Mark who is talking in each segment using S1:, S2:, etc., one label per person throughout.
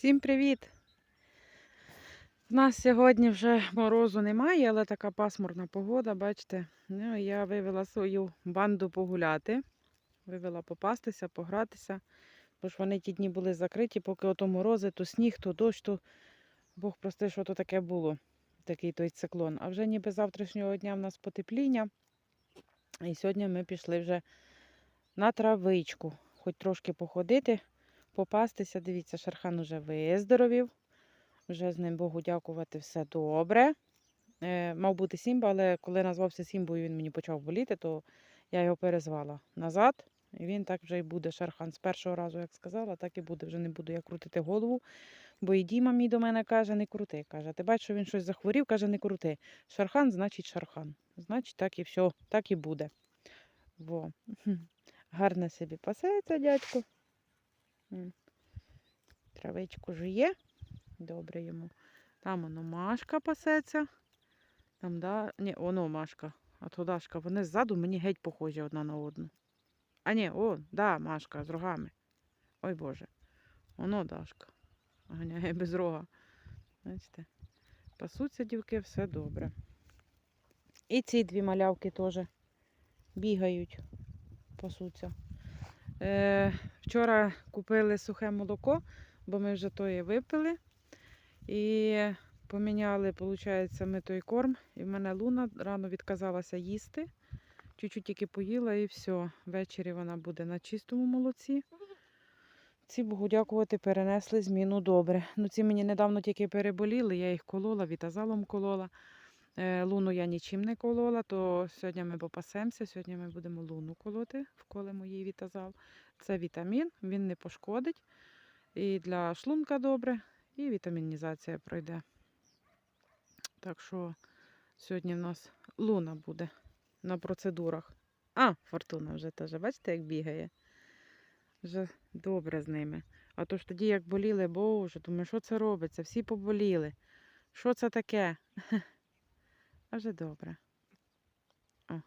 S1: Всім привіт! У нас сьогодні вже морозу немає, але така пасмурна погода, бачите. Ну, я вивела свою банду погуляти, вивела попастися, погратися. Бо ж вони ті дні були закриті, поки ото морози, то сніг, то дощ, то Бог прости, що то таке було, такий той циклон. А вже ніби завтрашнього дня в нас потепління. І сьогодні ми пішли вже на травичку, хоч трошки походити попастися. Дивіться, Шерхан уже виздоровів. Вже з ним Богу дякувати, все добре. Е, мав бути Сімба, але коли назвався Сімбою, він мені почав боліти, то я його перезвала назад. І він так вже і буде Шерхан. З першого разу, як сказала, так і буде. Вже не буду я крутити голову. Бо і Діма мій до мене каже, не крути. Каже, ти бачиш, що він щось захворів, каже, не крути. Шархан, значить шархан. Значить, так і все, так і буде. Во. Гарно собі пасається, дядько. Травичку жує. Добре йому. Там воно Машка пасеться. Там, да. Ні, воно Машка. А то Дашка. Вони ззаду мені геть похожі одна на одну. А ні, о, да, Машка з рогами. Ой Боже. Воно Дашка. Ганяє без рога. Бачите? Пасуться дівки, все добре. І ці дві малявки теж бігають, пасуться. Е, вчора купили сухе молоко, бо ми вже тоє випили. І поміняли, виходить, ми той корм. І в мене луна рано відказалася їсти. Чуть-чуть тільки поїла і все. Ввечері вона буде на чистому молоці. Ці, Богу дякувати, перенесли зміну добре. Ну, ці мені недавно тільки переболіли, я їх колола, вітазалом колола. Е, луну я нічим не колола, то сьогодні ми попасемося, сьогодні ми будемо луну колоти, вколемо їй вітазал. Це вітамін, він не пошкодить. І для шлунка добре, і вітамінізація пройде. Так що сьогодні в нас луна буде на процедурах. А, фортуна вже теж, бачите, як бігає. Вже добре з ними. А то ж тоді, як боліли, боже, думаю, що це робиться? Всі поболіли. Що це таке? А вже добре. О.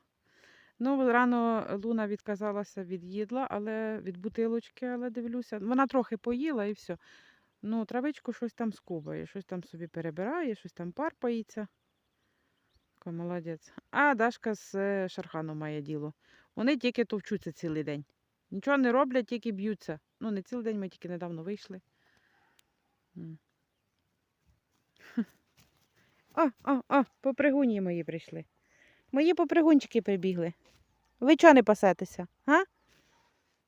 S1: Ну, рано Луна відказалася від їдла, але від бутилочки, але дивлюся. Вона трохи поїла і все. Ну, травичку щось там скубає, щось там собі перебирає, щось там парпається. Така молодець. А Дашка з е, Шарханом має діло. Вони тільки товчуться цілий день. Нічого не роблять, тільки б'ються. Ну, не цілий день, ми тільки недавно вийшли. О, о, о, попригуні мої прийшли. Мої попригунчики прибігли. Ви чого не пасетеся? А?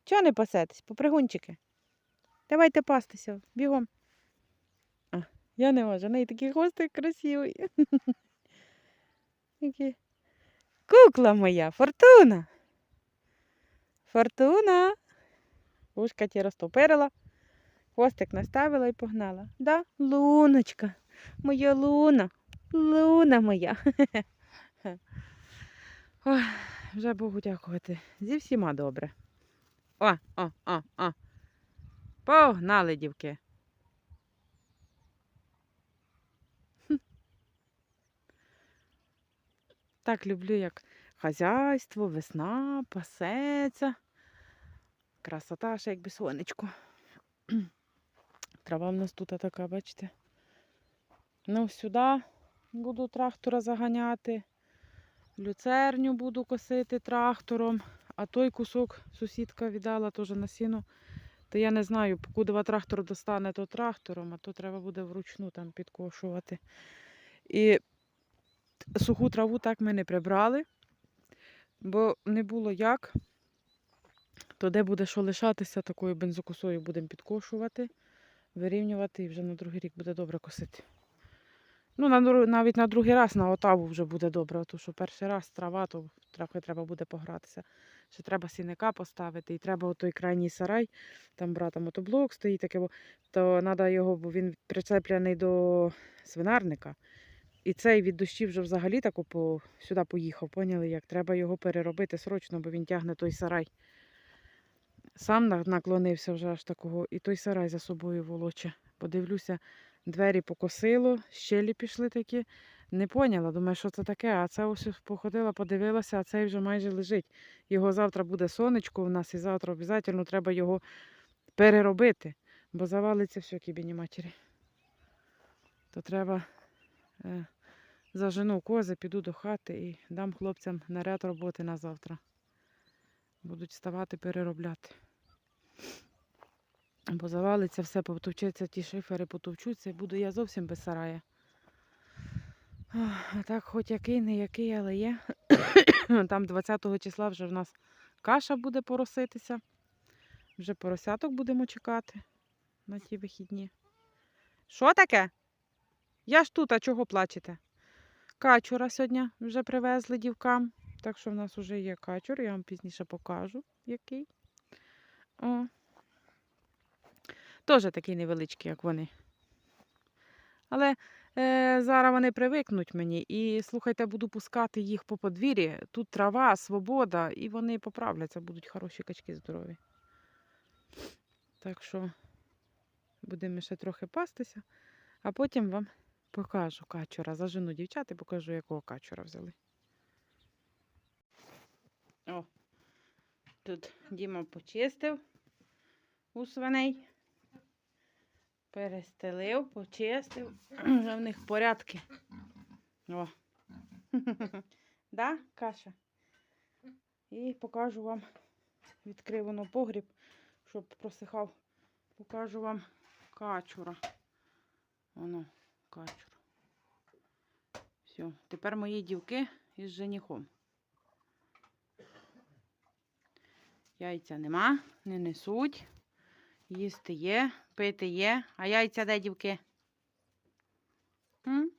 S1: Чого не пасетесь, попригунчики? Давайте пастися, бігом. А, я не можу, в неї такий хвостик красивий. Кукла моя, фортуна. Фортуна. Ушка ті розтопирила, хвостик наставила і погнала. Да, луночка, моя луна, луна моя. Ой, вже Богу дякувати. Зі всіма добре. О, о, о, о. Погнали, дівки. Так люблю, як хазяйство, весна, пасеться. Красота, ще якби сонечко. Трава в нас тут така, бачите. Ну, сюди буду трактора заганяти. Люцерню буду косити трактором, а той кусок сусідка віддала теж на сіно. То я не знаю, покудова трактор достане, то трактором, а то треба буде вручну там підкошувати. І суху траву так ми не прибрали, бо не було як. То де буде що лишатися, такою бензокосою будемо підкошувати, вирівнювати і вже на другий рік буде добре косити. Ну, на, навіть на другий раз на отаву вже буде добре, тому що перший раз трава, то трохи треба буде погратися. Ще треба сіника поставити, і треба отой крайній сарай, там брата мотоблок стоїть таке, то треба його, бо він прицеплений до свинарника. І цей від дощів вже взагалі тако по, сюди поїхав, поняли, як треба його переробити срочно, бо він тягне той сарай. Сам наклонився вже аж такого, і той сарай за собою волоче. Подивлюся, двері покосило, щелі пішли такі. Не поняла, думаю, що це таке. А це ось походила, подивилася, а цей вже майже лежить. Його завтра буде сонечко у нас, і завтра обов'язково треба його переробити. Бо завалиться все кібіні матері. То треба е, зажену кози, піду до хати і дам хлопцям наряд роботи на завтра. Будуть вставати, переробляти. Бо завалиться все, потовчеться ті шифери, потовчуться, і буду я зовсім без сарая. А так, хоч який, не який, але є. Там 20 числа вже в нас каша буде пороситися. Вже поросяток будемо чекати на ті вихідні. Що таке? Я ж тут, а чого плачете? Качура сьогодні вже привезли дівкам. Так що в нас вже є качур, я вам пізніше покажу, який. О. Теж такий невеличкий, як вони. Але е, зараз вони привикнуть мені. І слухайте, буду пускати їх по подвір'ї. Тут трава, свобода, і вони поправляться, будуть хороші качки здорові. Так що будемо ще трохи пастися, а потім вам покажу качура. Зажену дівчат і покажу, якого качура взяли. О, тут Діма почистив у свиней. Перестелив, почистив. Вже в них порядки. О. да, каша. І покажу вам, відкрив воно погріб, щоб просихав. Покажу вам качура. Воно, качур. Все, тепер мої дівки із женихом. Яйця нема, не несуть. Їсти є, пити є. А яйця де дівки? М?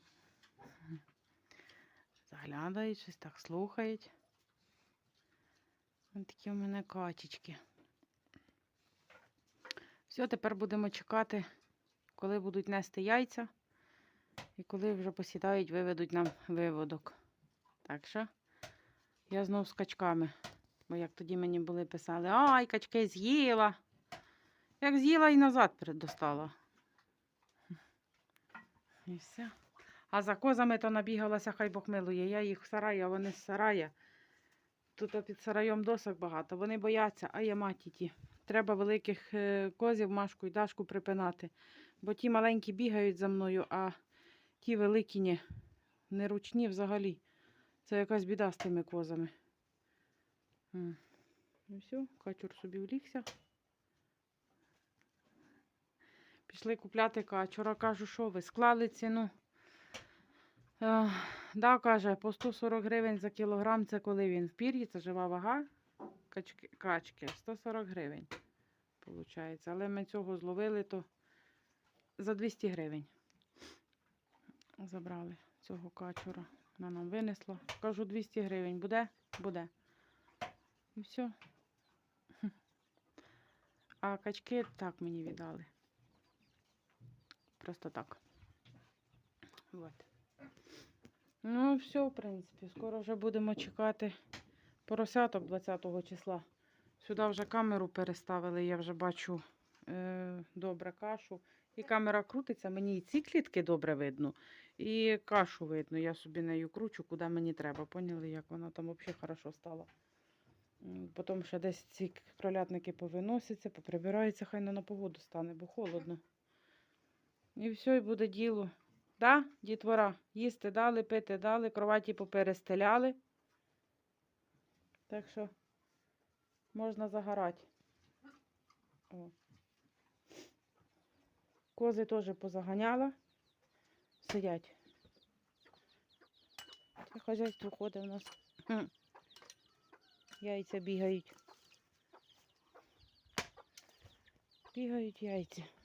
S1: Заглядають, щось так слухають. Ось такі у мене качечки. Все, тепер будемо чекати, коли будуть нести яйця. І коли вже посідають, виведуть нам виводок. Так що я знов з качками. Бо як тоді мені були писали, ай, качки з'їла. Як з'їла і назад передостала. І все. А за козами то набігалася, хай Бог милує. Я їх в сараї, а вони з сарая. Тут під сараєм досок багато. Вони бояться, а я маті ті. Треба великих е, козів, машку і дашку припинати. Бо ті маленькі бігають за мною, а ті великі ні. Неручні взагалі. Це якась біда з тими козами. Ну все, качур собі влігся. Пішли купляти качура. Кажу, що ви склали ціну. Е, да, каже, по 140 гривень за кілограм це коли він в пір'ї, це жива вага качки, качки. 140 гривень. Получається. Але ми цього зловили, то за 200 гривень. Забрали цього качура. Вона нам винесла. Кажу, 200 гривень. Буде? Буде. І все. А качки так мені віддали. Просто так. Вот. Ну, все, в принципі. Скоро вже будемо чекати поросяток 20 числа. Сюди вже камеру переставили, я вже бачу е, добре кашу. І камера крутиться, мені і ці клітки добре видно, і кашу видно. Я собі нею кручу, куди мені треба. Поняли, як вона там взагалі хорошо стала. Потім ще десь ці кролятники повиносяться, поприбираються, хай не на погоду стане, бо холодно. І все, і буде діло. Да, дітвора, їсти дали, пити дали, кроваті поперестеляли. Так що можна загорати. О. Кози теж позаганяла. Сидять. Це хазяйство ходить у нас. Яйця бігають. Бігають яйця.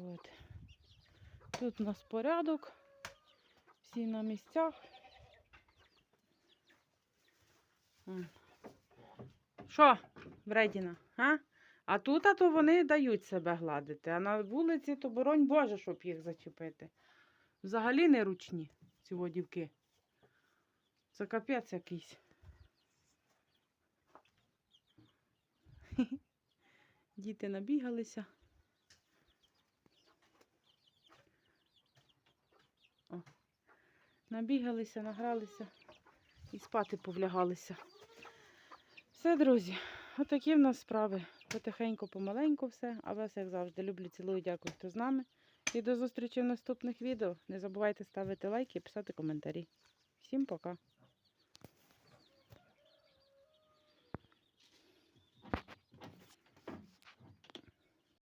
S1: От. Тут у нас порядок. Всі на місцях. Що, вредіна? А? А тут а то вони дають себе гладити, а на вулиці то боронь Боже, щоб їх зачепити. Взагалі не ручні ці во дівки. Це капець якийсь. Діти набігалися. Набігалися, награлися і спати повлягалися. Все, друзі, отакі в нас справи. Потихеньку, помаленьку все. А вас, як завжди, люблю, цілую, дякую, хто з нами. І до зустрічі в наступних відео. Не забувайте ставити лайки і писати коментарі. Всім пока!